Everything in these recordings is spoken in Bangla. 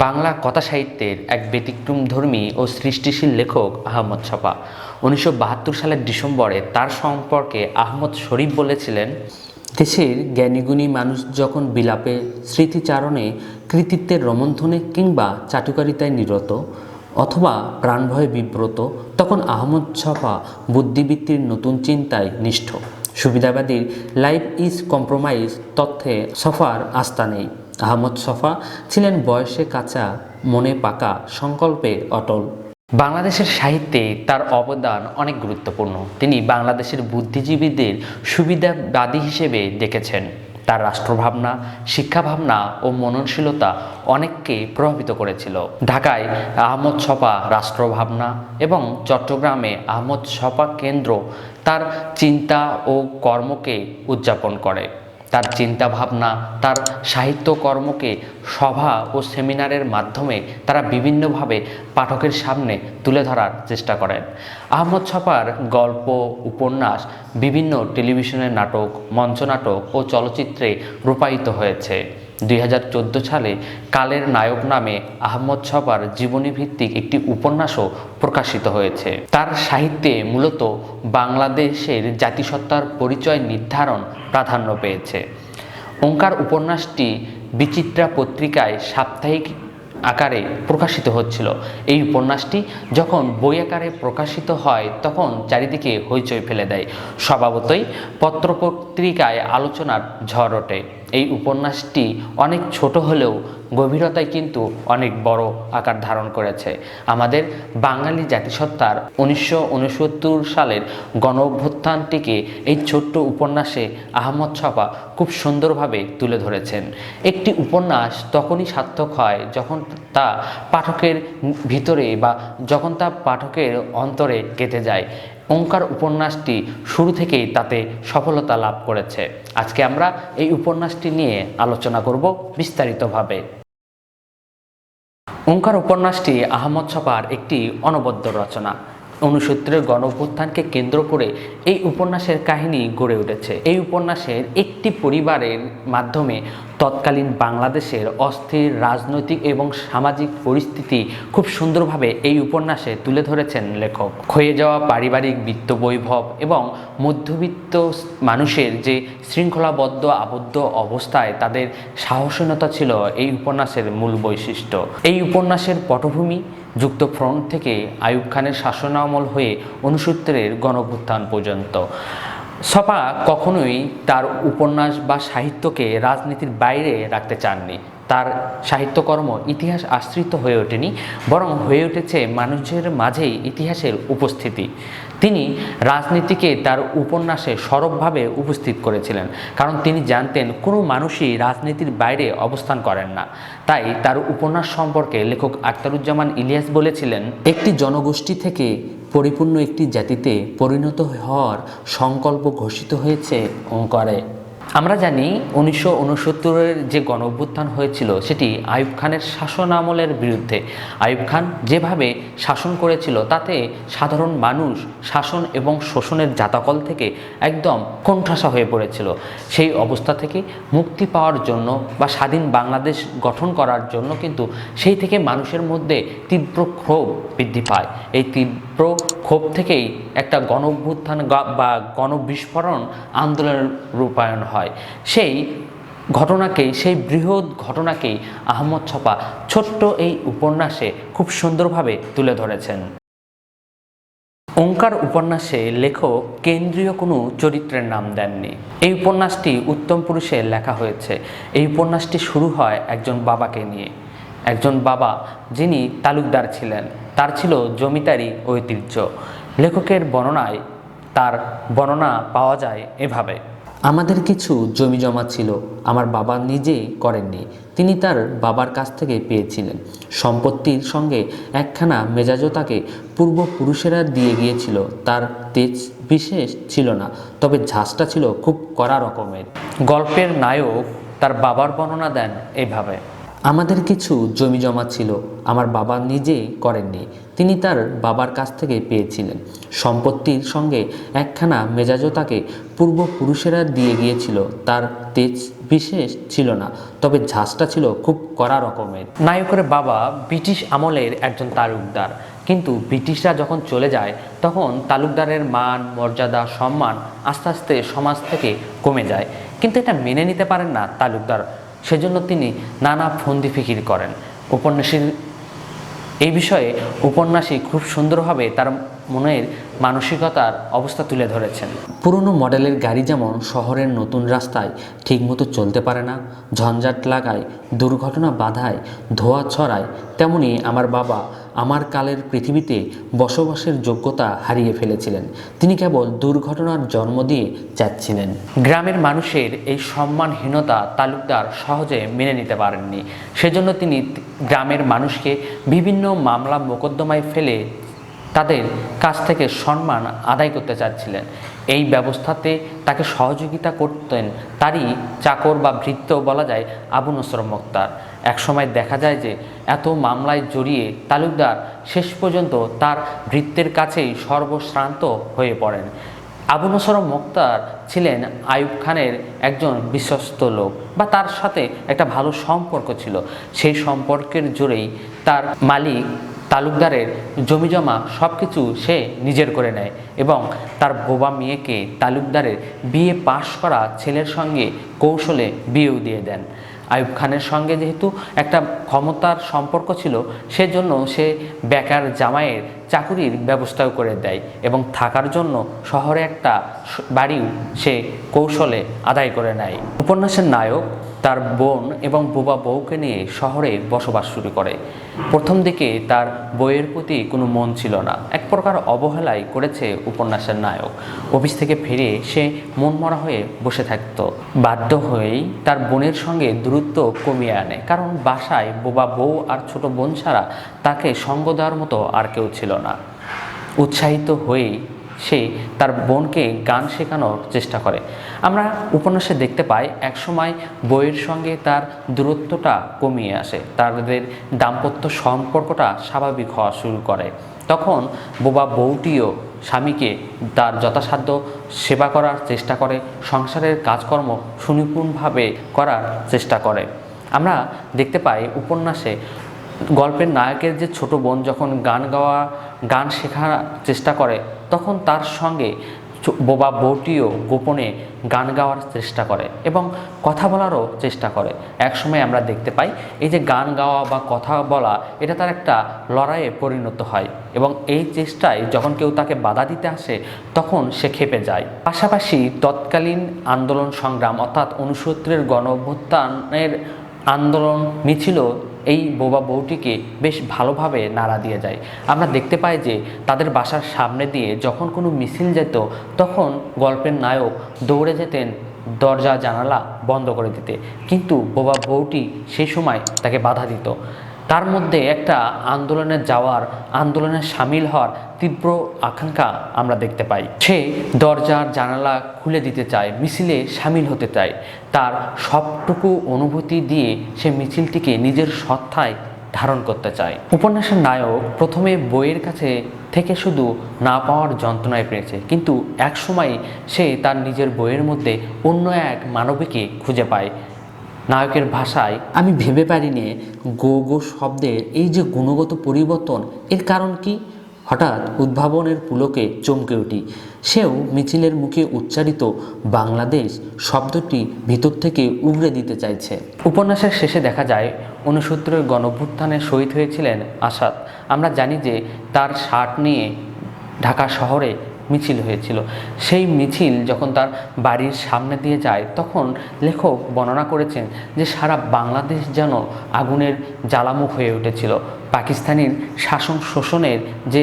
বাংলা কথা সাহিত্যের এক ব্যতিক্রমধর্মী ও সৃষ্টিশীল লেখক আহমদ ছপা। উনিশশো বাহাত্তর সালের ডিসেম্বরে তার সম্পর্কে আহমদ শরীফ বলেছিলেন, দেশের জ্ঞানীগুণী মানুষ যখন বিলাপে স্মৃতিচারণে কৃতিত্বের রমন্থনে কিংবা চাটুকারিতায় নিরত অথবা প্রাণভয়ে বিব্রত, তখন আহমদ ছপা বুদ্ধিবৃত্তির নতুন চিন্তায় নিষ্ঠ। সুবিধাবাদীর লাইফ ইজ কম্প্রোমাইজ তথ্যে সফার আস্থা নেই। আহমদ সফা ছিলেন বয়সে কাঁচা, মনে পাকা, সংকল্পে অটল। বাংলাদেশের সাহিত্যে তার অবদান অনেক গুরুত্বপূর্ণ। তিনি বাংলাদেশের বুদ্ধিজীবীদের সুবিধাবাদী হিসেবে দেখেছেন। তার রাষ্ট্রভাবনা, শিক্ষাভাবনা ও মননশীলতা অনেককে প্রভাবিত করেছিল। ঢাকায় আহমদ ছপা রাষ্ট্রভাবনা এবং চট্টগ্রামে আহমদ ছপা কেন্দ্র তার চিন্তা ও কর্মকে উদযাপন করে। তার চিন্তা ভাবনা তার সাহিত্যকর্মকে, সভা ও সেমিনারের মাধ্যমে তারা বিভিন্নভাবে পাঠকের সামনে তুলে ধরার চেষ্টা করেন। আহমদ ছপার গল্প, উপন্যাস, বিভিন্ন টেলিভিশনের নাটক, মঞ্চনাটক ও চলচ্চিত্রে রূপায়িত হয়েছে। দুই হাজার চোদ্দ সালে কালের নায়ক নামে আহমদ ছপার জীবনী ভিত্তিক একটি উপন্যাসও প্রকাশিত হয়েছে। তার সাহিত্যে মূলত বাংলাদেশের জাতিসত্তার পরিচয় নির্ধারণ প্রাধান্য পেয়েছে। ওঙ্কার উপন্যাসটি বিচিত্রা পত্রিকায় সাপ্তাহিক আকারে প্রকাশিত হচ্ছিল। এই উপন্যাসটি যখন বই আকারে প্রকাশিত হয়, তখন চারিদিকে হইচই ফেলে দেয়। স্বভাবতই পত্রপত্রিকায় আলোচনার ঝড় ওঠে। এই উপন্যাসটি অনেক ছোট হলেও গভীরতায় কিন্তু অনেক বড় আকার ধারণ করেছে। আমাদের বাঙালি জাতিসত্তার উনিশশো ঊনসত্তর সালের গণ অভ্যুত্থানটিকে এই ছোট্ট উপন্যাসে আহমদ ছপা খুব সুন্দরভাবে তুলে ধরেছেন। একটি উপন্যাস তখনই সার্থক হয় যখন তা পাঠকের ভিতরে বা যখন তা পাঠকের অন্তরে গেঁথে যায়। ওঙ্কার উপন্যাসটি শুরু থেকেই তাতে সফলতা লাভ করেছে। আজকে আমরা এই উপন্যাসটি নিয়ে আলোচনা করব বিস্তারিতভাবে। ওঙ্কার উপন্যাসটি আহমদ ছপার একটি অনবদ্য রচনা। উনসত্তরের গণ অভ্যুত্থানকে কেন্দ্র করে এই উপন্যাসের কাহিনী গড়ে উঠেছে। এই উপন্যাসের একটি পরিবারের মাধ্যমে তৎকালীন বাংলাদেশের অস্থির রাজনৈতিক এবং সামাজিক পরিস্থিতি খুব সুন্দরভাবে এই উপন্যাসে তুলে ধরেছেন লেখক। ক্ষয়ে যাওয়া পারিবারিক বিত্ত বৈভব এবং মধ্যবিত্ত মানুষের যে শৃঙ্খলাবদ্ধ আবদ্ধ অবস্থায় তাদের সাহসীনতা ছিল এই উপন্যাসের মূল বৈশিষ্ট্য। এই উপন্যাসের পটভূমি যুক্ত ফ্রন্ট থেকে আয়ুব খানের শাসনামল হয়ে অনুসূত্রের গণভ্যুত্থান পর্যন্ত। সপা কখনোই তার উপন্যাস বা সাহিত্যকে রাজনীতির বাইরে রাখতে চাননি। তার সাহিত্যকর্ম ইতিহাস আশ্রিত হয়ে ওঠেনি, বরং হয়ে উঠেছে মানুষের মাঝেই ইতিহাসের উপস্থিতি। তিনি রাজনীতিকে তার উপন্যাসে সরবভাবে উপস্থিত করেছিলেন, কারণ তিনি জানতেন কোনো মানুষই রাজনীতির বাইরে অবস্থান করেন না। তাই তার উপন্যাস সম্পর্কে লেখক আখতারুজ্জামান ইলিয়াস বলেছিলেন, একটি জনগোষ্ঠী থেকে পরিপূর্ণ একটি জাতিতে পরিণত হওয়ার সংকল্প ঘোষিত হয়েছে, ওঙ্কারে। আমরা জানি উনিশশো উনসত্তরের যে গণ অভ্যুত্থান হয়েছিল, সেটি আইয়ুব খানের শাসন আমলের বিরুদ্ধে। আইয়ুব খান যেভাবে শাসন করেছিল, তাতে সাধারণ মানুষ শাসন এবং শোষণের জাতাকল থেকে একদম কোণঠাসা হয়ে পড়েছিল। সেই অবস্থা থেকে মুক্তি পাওয়ার জন্য বা স্বাধীন বাংলাদেশ গঠন করার জন্য কিন্তু সেই থেকে মানুষের মধ্যে তীব্র ক্ষোভ বৃদ্ধি পায়। এই তীব্র ক্ষোভ থেকেই একটা গণ অভ্যুত্থান বা গণবিস্ফোরণ আন্দোলনের রূপায়ণ হয়। সেই ঘটনাকেই সেই বৃহৎ ঘটনাকেই আহমদ ছপা ছোট্ট এই উপন্যাসে খুব সুন্দরভাবে তুলে ধরেছেন। ওঙ্কার উপন্যাসে লেখক কেন্দ্রীয় কোনো চরিত্রের নাম দেননি। এই উপন্যাসটি উত্তম পুরুষের লেখা হয়েছে। এই উপন্যাসটি শুরু হয় একজন বাবাকে নিয়ে। একজন বাবা যিনি তালুকদার ছিলেন, তার ছিল জমিদারি ঐতিহ্য। লেখকের বর্ণনায় তার বর্ণনা পাওয়া যায় এভাবে। আমাদের কিছু জমি জমা ছিল, আমার বাবা নিজেই করেননি। তিনি তার বাবার কাছ থেকে পেয়েছিলেন। সম্পত্তির সঙ্গে একখানা মেজাজও তাকে পূর্বপুরুষেরা দিয়ে গিয়েছিল। তার তেজ বিশেষ ছিল না, তবে ঝাঁসটা ছিল খুব কড়া রকমের। গল্পের নায়ক তার বাবার বর্ণনা দেন এইভাবে আমাদের কিছু জমি জমা ছিল, আমার বাবা নিজে করেননি। তিনি তার বাবার কাছ থেকে পেয়েছিলেন। সম্পত্তির সঙ্গে একখানা মেজাজও তাকে পূর্বপুরুষেরা দিয়ে গিয়েছিল। তার তেজ বিশেষ ছিল না, তবে ঝাঁসটা ছিল খুব কড়া রকমের। নায়কের বাবা ব্রিটিশ আমলের একজন তালুকদার। কিন্তু ব্রিটিশরা যখন চলে যায়, তখন তালুকদারের মান, মর্যাদা, সম্মান আস্তে আস্তে সমাজ থেকে কমে যায়। কিন্তু এটা মেনে নিতে পারেন না তালুকদার। সেজন্য তিনি নানা ফন্দি ফিকির করেন। উপন্যাসীর এই বিষয়ে উপন্যাসী খুব সুন্দরভাবে তার মনের মানসিকতার অবস্থা তুলে ধরেছেন। পুরনো মডেলের গাড়ি যেমন শহরের নতুন রাস্তায় ঠিকমতো চলতে পারে না, ঝঞ্ঝাট লাগায়, দুর্ঘটনা বাধায়, ধোয়া ছড়ায়, তেমনি আমার বাবা আমার কালের পৃথিবীতে বসবাসের যোগ্যতা হারিয়ে ফেলেছিলেন। তিনি কেবল দুর্ঘটনার জন্ম দিয়ে যাচ্ছিলেন গ্রামের মানুষের এই সম্মানহীনতা তালুকদার সহজে মেনে নিতে পারেননি। সেজন্য তিনি গ্রামের মানুষকে বিভিন্ন মামলা মোকদ্দমায় ফেলে তাদের কাছ থেকে সম্মান আদায় করতে চাচ্ছিলেন। এই ব্যবস্থাতে তাকে সহযোগিতা করতেন তারই চাকর বা ভৃত্য বলা যায় আবু নসর মোক্তার। একসময় দেখা যায় যে এত মামলায় জড়িয়ে তালুকদার শেষ পর্যন্ত তার ভৃত্যের কাছেই সর্বশ্রান্ত হয়ে পড়েন। আবু নসর মোক্তার ছিলেন আয়ুব খানের একজন বিশ্বস্ত লোক বা তার সাথে একটা ভালো সম্পর্ক ছিল। সেই সম্পর্কের জোরেই তার মালিক তালুকদারের জমিজমা সব কিছু সে নিজের করে নেয় এবং তার বোবা মেয়েকে তালুকদারের বিয়ে পাশ করা ছেলের সঙ্গে কৌশলে বিয়েও দিয়ে দেন। আয়ুব খানের সঙ্গে যেহেতু একটা ক্ষমতার সম্পর্ক ছিল, সেজন্য সে বেকার জামাইয়ের চাকুরির ব্যবস্থাও করে দেয় এবং থাকার জন্য শহরে একটা বাড়িও সে কৌশলে আদায় করে নেয়। উপন্যাসের নায়ক তার বোন এবং বোবা বউকে নিয়ে শহরে বসবাস শুরু করে। প্রথম দিকে তার বইয়ের প্রতি কোনো মন ছিল না। এক প্রকার অবহেলাই করেছে উপন্যাসের নায়ক। অফিস থেকে ফিরে সে মনমরা হয়ে বসে থাকত। বাধ্য হয়েই তার বোনের সঙ্গে দূরত্ব কমিয়ে আনে। কারণ বাসায় বোবা বউ আর ছোট বোন ছাড়া তাকে সঙ্গ দেওয়ার মতো আর কেউ ছিল না উৎসাহিত হয়েই সে তার বোনকে গান শেখানোর চেষ্টা করে। আমরা উপন্যাসে দেখতে পাই, একসময় বইয়ের সঙ্গে তার দূরত্বটা কমিয়ে আসে। তাদের দাম্পত্য সম্পর্কটা স্বাভাবিক হওয়া শুরু করে। তখন বোবা বউটিও স্বামীকে তার যথাসাধ্য সেবা করার চেষ্টা করে, সংসারের কাজকর্ম সুনিপুণভাবে করার চেষ্টা করে। আমরা দেখতে পাই, উপন্যাসে গল্পের নায়কের যে ছোট বোন যখন গান গাওয়া, গান শেখার চেষ্টা করে, তখন তার সঙ্গে বোবা বউটিও গোপনে গান গাওয়ার চেষ্টা করে এবং কথা বলারও চেষ্টা করে। একসময় আমরা দেখতে পাই, এই যে গান গাওয়া বা কথা বলা, এটা তার একটা লড়াইয়ে পরিণত হয় এবং এই চেষ্টায় যখন কেউ তাকে বাধা দিতে আসে, তখন সে খেপে যায়। পাশাপাশি তৎকালীন আন্দোলন সংগ্রাম অর্থাৎ উনসত্তরের গণ অভ্যুত্থানের আন্দোলন মিছিলও এই বোবা বউটিকে বেশ ভালোভাবে নাড়া দিয়ে যায়। আমরা দেখতে পাই যে তাদের বাসার সামনে দিয়ে যখন কোনো মিছিল যেত, তখন গল্পের নায়ক দৌড়ে যেতেন দরজা জানালা বন্ধ করে দিতে। কিন্তু বোবা বউটি সেই সময় তাকে বাধা দিত। তার মধ্যে একটা আন্দোলনে যাওয়ার, আন্দোলনে সামিল হওয়ার তীব্র আকাঙ্ক্ষা আমরা দেখতে পাই। সে দরজার জানালা খুলে দিতে চায়, মিছিলে সামিল হতে চায়। তার সবটুকু অনুভূতি দিয়ে সে মিছিলটিকে নিজের সত্তায় ধারণ করতে চায়। উপন্যাসের নায়ক প্রথমে বইয়ের কাছে থেকে শুধু না পাওয়ার যন্ত্রণায় পেয়েছে কিন্তু একসময় সে তার নিজের বইয়ের মধ্যে অন্য এক মানবীকে খুঁজে পায়। নায়কের ভাষায় আমি ভেবে পারিনি গো গো শব্দের এই যে গুণগত পরিবর্তন, এর কারণ কি? হঠাৎ উদ্ভাবনের পুলকে চমকে উঠি। সেও মিছিলের মুখে উচ্চারিত বাংলাদেশ শব্দটি ভিতর থেকে উগড়ে দিতে চাইছে। উপন্যাসের শেষে দেখা যায় উনসত্তরের গণভ্যুত্থানে শহীদ হয়েছিলেন আসাদ। আমরা জানি যে তার শার্ট নিয়ে ঢাকা শহরে মিছিল হয়েছিল। সেই মিছিল যখন তার বাড়ির সামনে দিয়ে যায়, তখন লেখক বর্ণনা করেছেন যে সারা বাংলাদেশ যেন আগুনের জ্বালামুখ হয়ে উঠেছিল। পাকিস্তানির শাসন শোষণের যে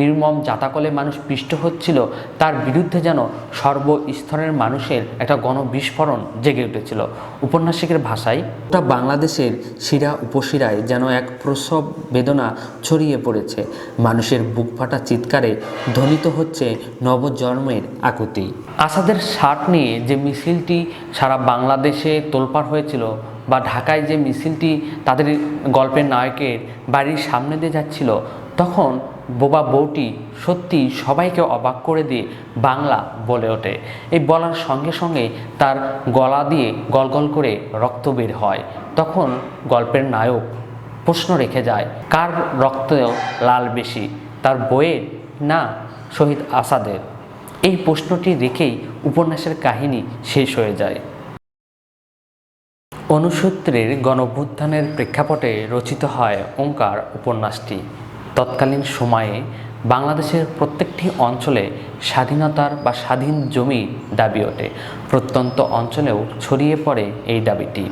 নির্মম জাতাকলে মানুষ পিষ্ট হচ্ছিল, তার বিরুদ্ধে যেন সর্বস্তরের মানুষের একটা গণবিস্ফোরণ জেগে উঠেছিল। উপন্যাসিকের ভাষায় ওটা বাংলাদেশের শিরা উপশিরায় যেন এক প্রসব বেদনা ছড়িয়ে পড়েছে। মানুষের বুক ফাটা চিৎকারে ধ্বনিত হচ্ছে নবজন্মের আকুতি। আসাদের শার্ট নিয়ে যে মিছিলটি সারা বাংলাদেশে তোলপাড় হয়েছিল বা ঢাকায় যে মিছিলটি তাদের গল্পের নায়কের বাড়ির সামনে দিয়ে যাচ্ছিল, তখন বোবা বউটি সত্যি সবাইকে অবাক করে দিয়ে বাংলা বলে ওঠে। এই বলার সঙ্গে সঙ্গে তার গলা দিয়ে গলগল করে রক্ত বের হয়। তখন গল্পের নায়ক প্রশ্ন রেখে যায়, কার রক্ত লাল বেশি? তার বইয়ের না শহীদ আসাদের? এই প্রশ্নটি রেখেই উপন্যাসের কাহিনী শেষ হয়ে যায়। অনুসূত্রের গণভ্যুত্থানের প্রেক্ষাপটে রচিত হয় ওঙ্কার উপন্যাসটি। তৎকালীন সময়ে বাংলাদেশের প্রত্যেকটি অঞ্চলে স্বাধীনতার বা স্বাধীন জমি দাবি ওঠে। প্রত্যন্ত অঞ্চলেও ছড়িয়ে পড়ে এই দাবিটি।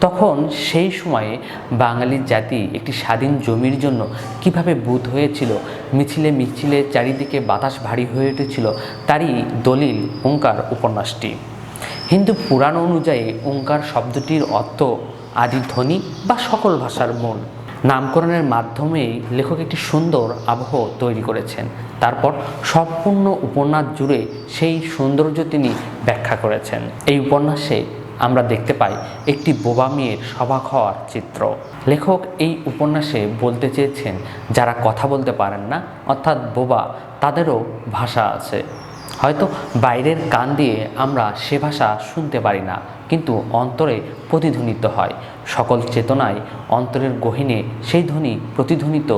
তখন সেই সময়ে বাঙালি জাতি একটি স্বাধীন জমির জন্য কীভাবে বুধ হয়েছিল, মিছিলে মিছিলে চারিদিকে বাতাস ভারী হয়ে উঠেছিল, তারই দলিল ওঙ্কার উপন্যাসটি। হিন্দু পুরাণ অনুযায়ী ওঙ্কার শব্দটির অর্থ আদি ধ্বনি বা সকল ভাষার মূল। নামকরণের মাধ্যমেই লেখক একটি সুন্দর আবহ তৈরি করেছেন। তারপর সম্পূর্ণ উপন্যাস জুড়ে সেই সৌন্দর্য তিনি ব্যাখ্যা করেছেন। এই উপন্যাসে আমরা দেখতে পাই একটি বোবা মেয়ের সবাক হওয়ার চিত্র। লেখক এই উপন্যাসে বলতে চেয়েছেন, যারা কথা বলতে পারেন না, অর্থাৎ বোবা, তাদেরও ভাষা আছে। হয়তো বাইরের কান দিয়ে আমরা সে ভাষা শুনতে পারি না, কিন্তু অন্তরে প্রতিধ্বনিত হয়। সকল চেতনায় অন্তরের গহিনে সেই ধ্বনি প্রতিধ্বনিত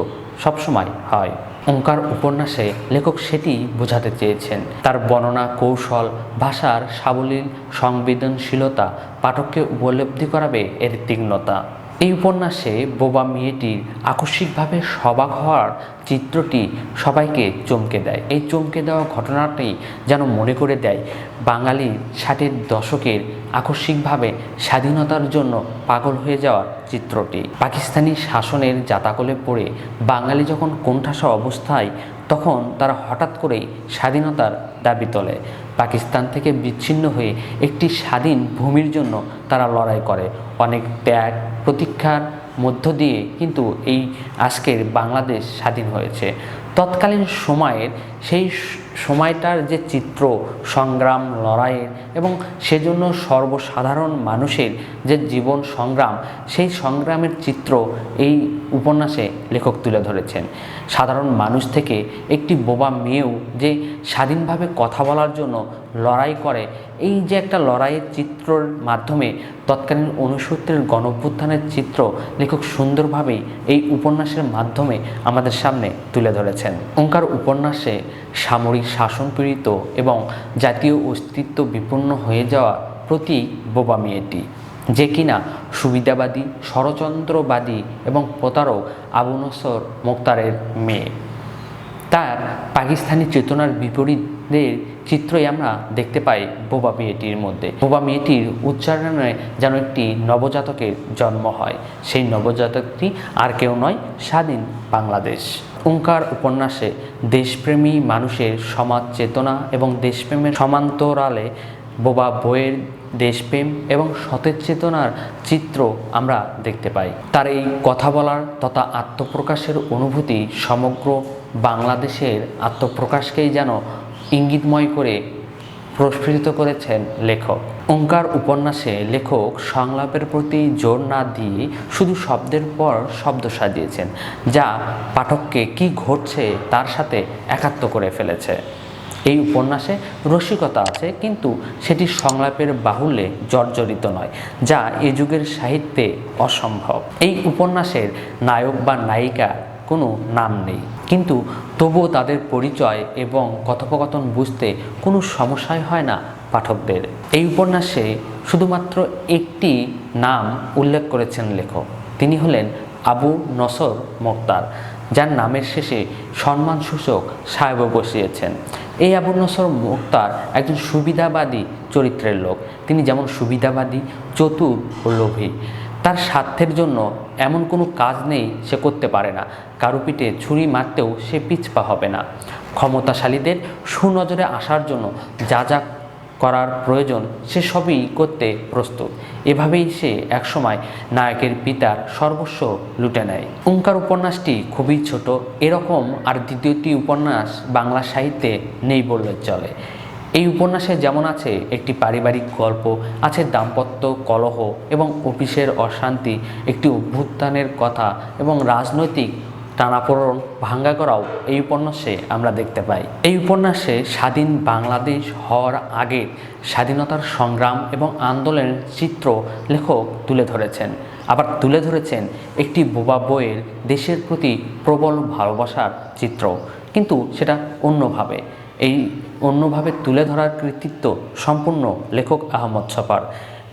সবসময় হয়। ওঙ্কার উপন্যাসে লেখক সেটি বোঝাতে চেয়েছেন। তার বর্ণনা, কৌশল, ভাষার সাবলীল, সংবেদনশীলতা পাঠককে উপলব্ধি করাবে এর তীক্ষ্ণতা। এই উপন্যাসে বোবা মেয়েটির আকস্মিকভাবে সবাক হওয়ার চিত্রটি সবাইকে চমকে দেয়। এই চমকে দেওয়া ঘটনাটি যেন মনে করে দেয় বাঙালি ষাটের দশকের আকস্মিকভাবে স্বাধীনতার জন্য পাগল হয়ে যাওয়ার চিত্রটি। পাকিস্তানি শাসনের জাতাকলে পড়ে বাঙালি যখন কোণঠাসা অবস্থায় তখন তারা হঠাৎ করেই স্বাধীনতার দাবি তোলে। পাকিস্তান থেকে বিচ্ছিন্ন হয়ে একটি স্বাধীন ভূমির জন্য তারা লড়াই করে। অনেক ত্যাগ প্রতীক্ষার মধ্য দিয়ে কিন্তু এই আজকের বাংলাদেশ স্বাধীন হয়েছে। তৎকালীন সময়ের সেই সময়টার যে চিত্র, সংগ্রাম লড়াইয়ের এবং সেজন্য সর্বসাধারণ মানুষের যে জীবন সংগ্রাম, সেই সংগ্রামের চিত্র এই উপন্যাসে লেখক তুলে ধরেছেন। সাধারণ মানুষ থেকে একটি বোবা মেয়েও যে স্বাধীনভাবে কথা বলার জন্য লড়াই করে, এই যে একটা লড়াইয়ের চিত্রর মাধ্যমে তৎকালীন অনুসূত্রের গণভ্যুত্থানের চিত্র লেখক সুন্দরভাবেই এই উপন্যাসের মাধ্যমে আমাদের সামনে তুলে ধরেছেন। ওঙ্কার উপন্যাসে সামরিক শাসন পীড়িত এবং জাতীয় অস্তিত্ব বিপন্ন হয়ে যাওয়া প্রতি বোবা মেয়েটি, যে কিনা সুবিধাবাদী, ষড়যন্ত্রবাদী এবং প্রতারক আবু নসর মোক্তারের মেয়ে। তার পাকিস্তানি চেতনার বিপরীতের চিত্রই আমরা দেখতে পাই বোবা মেয়েটির মধ্যে। বোবা মেয়েটির উচ্চারণে যেন একটি নবজাতকের জন্ম হয়। সেই নবজাতকটি আর কেউ নয়, স্বাধীন বাংলাদেশ। ওঙ্কার উপন্যাসে দেশপ্রেমী মানুষের সমাজ চেতনা এবং দেশপ্রেমের সমান্তরালে বোবা বইয়ের দেশপ্রেম এবং সতেজ চেতনার চিত্র আমরা দেখতে পাই। তার এই কথা বলার তথা আত্মপ্রকাশের অনুভূতি সমগ্র বাংলাদেশের আত্মপ্রকাশকেই যেন ইঙ্গিতময় করে প্রস্ফুটিত করেছেন লেখক। ওঙ্কার উপন্যাসে লেখক সংলাপের প্রতি জোর না দিয়ে শুধু শব্দের পর শব্দ সাজিয়েছেন, যা পাঠককে কি ঘটছে তার সাথে একাত্ম করে ফেলেছে। এই উপন্যাসে রসিকতা আছে, কিন্তু সেটি সংলাপের বাহুল্যে জর্জরিত নয়, যা এ যুগের সাহিত্যে অসম্ভব। এই উপন্যাসের নায়ক বা নায়িকা কোনো নাম নেই। কিন্তু তবুও তাদের পরিচয় এবং কথোপকথন বুঝতে কোনো সমস্যাই হয় না পাঠকদের। এই উপন্যাসে শুধুমাত্র একটি নাম উল্লেখ করেছেন লেখক। তিনি হলেন আবু নসর মোক্তার, যার নামের শেষে সম্মানসূচক সাহেব বসিয়েছেন। এই আবু নসর মোক্তার একজন সুবিধাবাদী চরিত্রের লোক। তিনি যেমন সুবিধাবাদী, চতুর ও লোভী। তার স্বার্থের জন্য এমন কোনো কাজ নেই সে করতে পারে না। কারও পিঠে ছুরি মারতেও সে পিছপা হবে না। ক্ষমতাশালীদের সুনজরে আসার জন্য যা যা করার প্রয়োজন সে সবই করতে প্রস্তুত। এভাবেই সে একসময় নায়কের পিতার সর্বস্ব লুটে নেয়। ওঙ্কার উপন্যাসটি খুবই ছোট। এরকম আর দ্বিতীয়টি উপন্যাস বাংলা সাহিত্যে নেই বললে চলে। এই উপন্যাসে যেমন আছে একটি পারিবারিক গল্প, আছে দাম্পত্য কলহ এবং অফিসের অশান্তি, একটি অভ্যুত্থানের কথা এবং রাজনৈতিক টানাপোড়ন ভাঙ্গা করাও এই উপন্যাসে আমরা দেখতে পাই। এই উপন্যাসে স্বাধীন বাংলাদেশ হওয়ার আগে স্বাধীনতার সংগ্রাম এবং আন্দোলনের চিত্র লেখক তুলে ধরেছেন। আবার তুলে ধরেছেন একটি বোবা বইয়ের দেশের প্রতি প্রবল ভালোবাসার চিত্র। কিন্তু সেটা অন্যভাবে। এই অন্যভাবে তুলে ধরার কৃতিত্ব সম্পূর্ণ লেখক আহমদ ছপার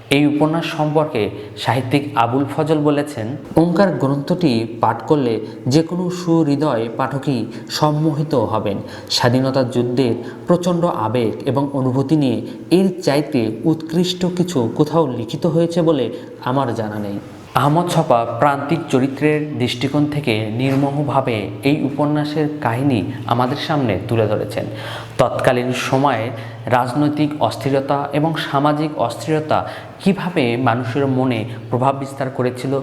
এই উপন্যাস সম্পর্কে সাহিত্যিক আবুল ফজল বলেছেন, ওঙ্কার গ্রন্থটি পাঠ করলে যে কোনো সুহৃদয় পাঠকই সম্মোহিত হবেন। স্বাধীনতা যুদ্ধের প্রচণ্ড আবেগ এবং অনুভূতি নিয়ে এর চাইতে উৎকৃষ্ট কিছু কোথাও লিখিত হয়েছে বলে আমার জানা নেই। আহমদ ছপা প্রান্তিক চরিত্রের দৃষ্টিকোণ থেকে নির্মোহভাবে এই উপন্যাসের কাহিনী আমাদের সামনে তুলে ধরেছেন। তৎকালীন সময়ে রাজনৈতিক অস্থিরতা এবং সামাজিক অস্থিরতা কীভাবে মানুষের মনে প্রভাব বিস্তার করেছিল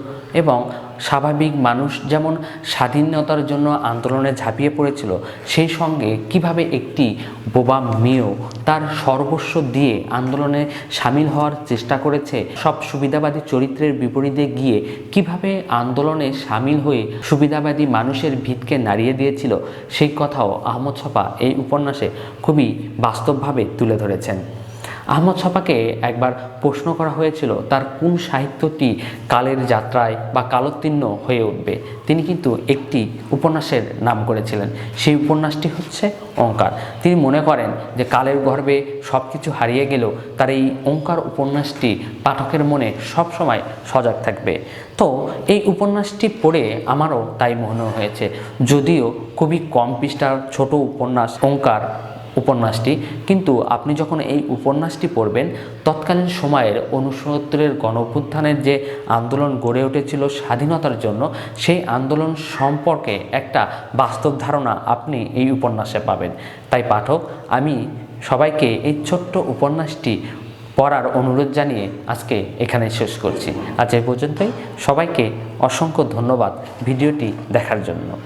এবং স্বাভাবিক মানুষ যেমন স্বাধীনতার জন্য আন্দোলনে ঝাঁপিয়ে পড়েছিল, সেই সঙ্গে কীভাবে একটি বোবা মেয়েও তার সর্বস্ব দিয়ে আন্দোলনে সামিল হওয়ার চেষ্টা করেছে, সব সুবিধাবাদী চরিত্রের বিপরীতে গিয়ে কীভাবে আন্দোলনে সামিল হয়ে সুবিধাবাদী মানুষের ভিতকে নাড়িয়ে দিয়েছিল, সেই কথাও আহমদ ছপা এই উপন্যাসে খুবই বাস্তবভাবে তুলে ধরেছেন। আহমদ ছপাকে একবার প্রশ্ন করা হয়েছিল, তার কোন সাহিত্যটি কালের যাত্রায় বা কালোত্তীর্ণ হয়ে উঠবে? তিনি কিন্তু একটি উপন্যাসের নাম করেছিলেন। সেই উপন্যাসটি হচ্ছে অঙ্কার তিনি মনে করেন যে কালের গর্ভে সব কিছু হারিয়ে গেলেও তার এই অঙ্কার উপন্যাসটি পাঠকের মনে সবসময় সজাগ থাকবে। তো এই উপন্যাসটি পড়ে আমারও তাই মনে হয়েছে। যদিও খুবই কম পৃষ্ঠার ছোট উপন্যাস ওঙ্কার উপন্যাসটি। কিন্তু আপনি যখন এই উপন্যাসটি পড়বেন, তৎকালীন সময়ের অনুসত্তরের গণঅভ্যুত্থানের যে আন্দোলন গড়ে উঠেছিল স্বাধীনতার জন্য, সেই আন্দোলন সম্পর্কে একটা বাস্তব ধারণা আপনি এই উপন্যাসে পাবেন। তাই পাঠক, আমি সবাইকে এই ছোট্ট উপন্যাসটি পড়ার অনুরোধ জানিয়ে আজকে এখানে শেষ করছি। আজ এ পর্যন্তই। সবাইকে অসংখ্য ধন্যবাদ ভিডিওটি দেখার জন্য।